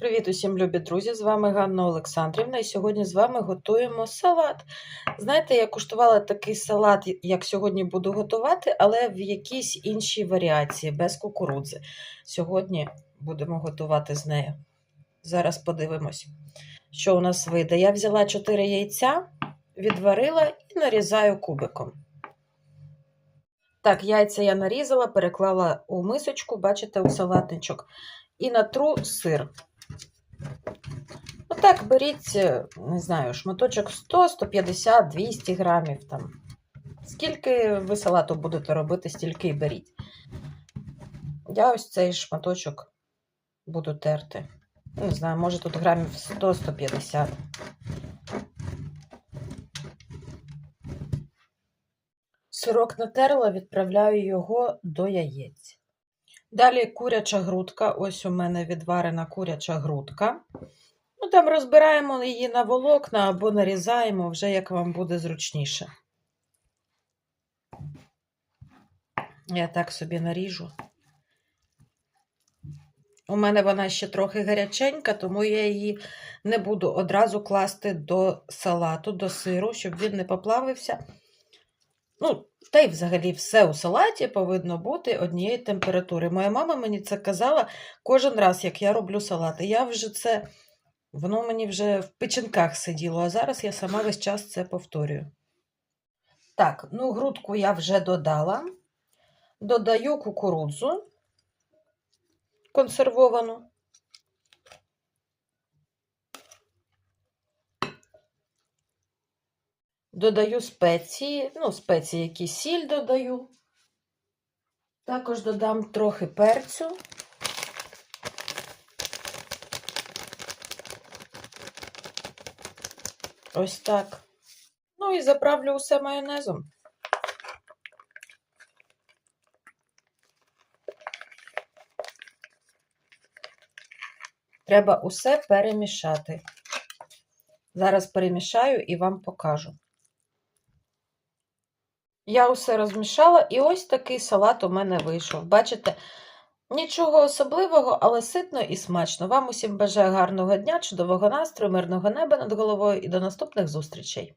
Привіт усім, любі друзі! З вами Ганна Олександрівна, і сьогодні з вами готуємо салат. Знаєте, я куштувала такий салат, як сьогодні буду готувати, але в якійсь іншій варіації, без кукурудзи. Сьогодні будемо готувати з нею. Зараз подивимось, що у нас вийде. Я взяла 4 яйця, відварила і нарізаю кубиком. Так, яйця я нарізала, переклала у мисочку, бачите, у салатничок, і натру сир. Отак беріть, е, не знаю, шматочок 100, 150, 200 грамів там. Скільки ви салату будете робити, стільки й беріть. Я ось цей шматочок буду терти. Не знаю, може тут грамів 100-150. Сирок натерла, відправляю його до яєць. Далі куряча грудка. Ось у мене відварена куряча грудка. Ну, там розбираємо її на волокна або нарізаємо, вже як вам буде зручніше. Я так собі наріжу. У мене вона ще трохи гаряченька, тому я її не буду одразу класти до салату, до сиру, щоб він не поплавився. Ну, та й взагалі все у салаті повинно бути однієї температури. Моя мама мені це казала кожен раз, як я роблю салати. Я вже це, воно мені вже в печінках сиділо, а зараз я сама весь час це повторюю. Так, ну, грудку я вже додала. Додаю кукурудзу консервовану. Додаю спеції, ну, спеції, які сіль додаю. Також додам трохи перцю. Ось так. Ну і заправлю усе майонезом. Треба усе перемішати. Зараз перемішаю і вам покажу. Я усе розмішала, і ось такий салат у мене вийшов. Бачите, нічого особливого, але ситно і смачно. Вам усім бажаю гарного дня, чудового настрою, мирного неба над головою і до наступних зустрічей!